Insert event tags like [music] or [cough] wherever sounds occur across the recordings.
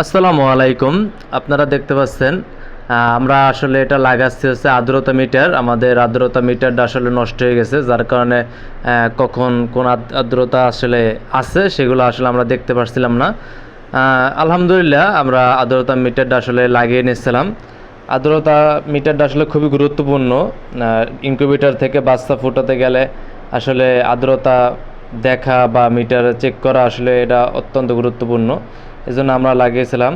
আসসালামু আলাইকুম। আপনারা দেখতে পাচ্ছেন আমরা আসলে এটা লাগাচ্ছি হচ্ছে আর্দ্রতা মিটার। আমাদের আর্দ্রতা মিটারটা আসলে নষ্ট হয়ে গেছে, যার কারণে কখন কোন আর্দ্রতা আসলে আছে সেগুলো আসলে আমরা দেখতে পারছিলাম না। আলহামদুলিল্লাহ আমরা আর্দ্রতা মিটারটা আসলে লাগিয়ে নিচ্ছিলাম আর্দ্রতা মিটারটা আসলে খুবই গুরুত্বপূর্ণ। ইনকিউবেটর থেকে বাচ্চা ফুটাতে গেলে আসলে আর্দ্রতা দেখা বা মিটার চেক করা আসলে এটা অত্যন্ত গুরুত্বপূর্ণ। এই জন্য আমরা লাগিয়েছিলাম।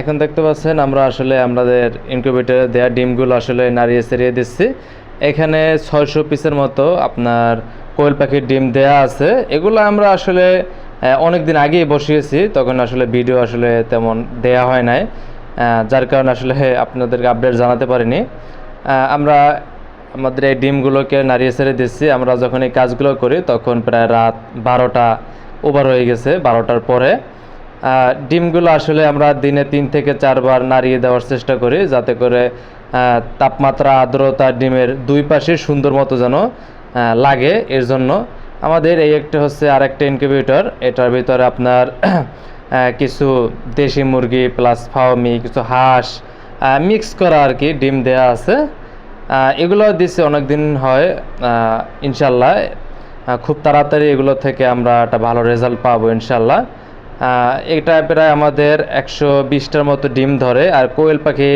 এখন দেখতে পাচ্ছেন আমরা আসলে আমাদের ইনকিউবেটরে দেওয়া ডিমগুলো আসলে নাড়িয়ে সেরিয়ে দিচ্ছি। এখানে ছয়শো পিসের মতো আপনার কোয়েল পাখির ডিম দেয়া আছে। এগুলো আমরা আসলে অনেক দিন আগেই বসিয়েছি, তখন আসলে ভিডিও আসলে তেমন দেয়া হয় নাই। যার কারণে আসলে আপনাদেরকে আপডেট জানাতে পারিনি। আমরা আমাদের এই ডিমগুলোকে নাড়িয়ে ছেড়ে দিচ্ছি। আমরা যখন এই কাজগুলো করি, তখন প্রায় রাত বারোটা ওভার হয়ে গেছে, বারোটার পরে। ডিমগুলো আসলে আমরা দিনে তিন থেকে চারবার নাড়িয়ে দেওয়ার চেষ্টা করি, যাতে করে তাপমাত্রা, আর্দ্রতা ডিমের দুই পাশে সুন্দর মতো যেন লাগে। এর জন্য আমাদের এই একটা হচ্ছে আরেকটা ইনকিউবেটর এটার ভিতরে আপনার [clears throat] কিছু দেশি মুরগি প্লাস ফাওমি কিছু হাঁস মিক্স করা আর কি, ডিম দেয়া আছে। এগুলো দিচ্ছে অনেক দিন হয় ইনশাল্লাহ। খুব তাড়াতাড়ি এগুলো থেকে আমরা একটা ভালো রেজাল্ট পাবো ইনশাল্লাহ। এটা প্রায় আমাদের একশো বিশটার মতো ডিম ধরে, আর কোয়েল পাখি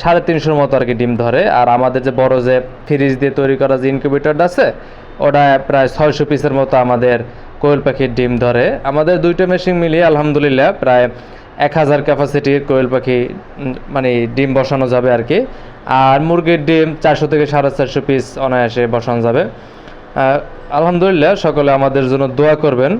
সাড়ে তিনশোর মতো আর কি ডিম ধরে। আর আমাদের যে বড় যে ফ্রিজ দিয়ে তৈরি করা যে ইনকিউবেটরটা আছে, ওটা প্রায় ছয়শো পিসের মতো আমাদের কোয়েল পাখির ডিম ধরে। আমাদের দুইটা মেশিন মিলিয়ে আলহামদুলিল্লাহ প্রায় এক হাজার ক্যাপাসিটির কোয়েল পাখি মানে ডিম বসানো যাবে আর কি। আর মুরগির ডিম চারশো থেকে সাড়ে চারশো পিস অনায়াসে বসানো যাবে। আলহামদুলিল্লাহ সকলে আমাদের জন্য দোয়া করবেন।